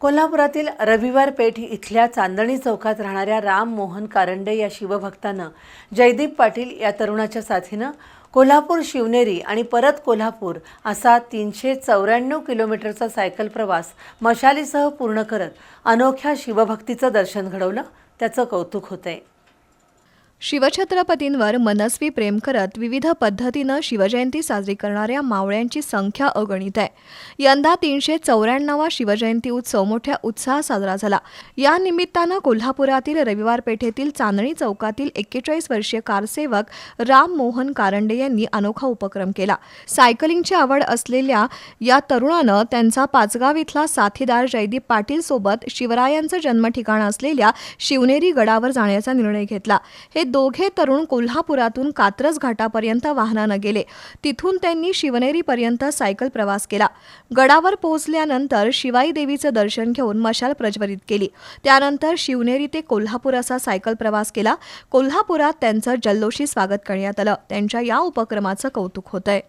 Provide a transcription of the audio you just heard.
कोल्हापुरातील रविवार पेठ इथल्या चांदणी चौकात राहणाऱ्या राम मोहन कारंडे या शिवभक्तानं जयदीप पाटील या तरुणाच्या साथीनं कोल्हापूर शिवनेरी आणि परत कोल्हापूर असा तीनशे चौऱ्याण्णव किलोमीटरचा सायकल प्रवास मशालीसह पूर्ण करत अनोख्या शिवभक्तीचं दर्शन घडवलं त्याचं कौतुक होतंय. शिवछत्रपतींवर मनस्वी प्रेम करत विविध पद्धतीनं शिवजयंती साजरी करणाऱ्या मावळ्यांची संख्या अगणित आहे. यंदा तीनशे चौऱ्याण्णवा शिवजयंती उत्सव मोठ्या उत्साहात साजरा झाला. या निमित्तानं कोल्हापुरातील रविवार पेठेतील चांदणी चौकातील एक्केचाळीस वर्षीय कारसेवक राम मोहन कारंडे यांनी अनोखा उपक्रम केला. सायकलिंगची आवड असलेल्या या तरुणानं त्यांचा पाचगाव इथला साथीदार जयदीप पाटील सोबत शिवरायांचं जन्मठिकाण असलेल्या शिवनेरी गडावर जाण्याचा निर्णय घेतला. हे दोघे तरुण कोल्हापुरातून कात्रज घाटापर्यंत वाहनानं गेले. तिथून त्यांनी शिवनेरीपर्यंत सायकल प्रवास केला. गडावर पोहोचल्यानंतर शिवाई देवीचं दर्शन घेऊन मशाल प्रज्वलित केली. त्यानंतर शिवनेरी ते कोल्हापूर असा सायकल प्रवास केला. कोल्हापुरात त्यांचं जल्लोषी स्वागत करण्यात आलं. त्यांच्या या उपक्रमाचं कौतुक होतंय.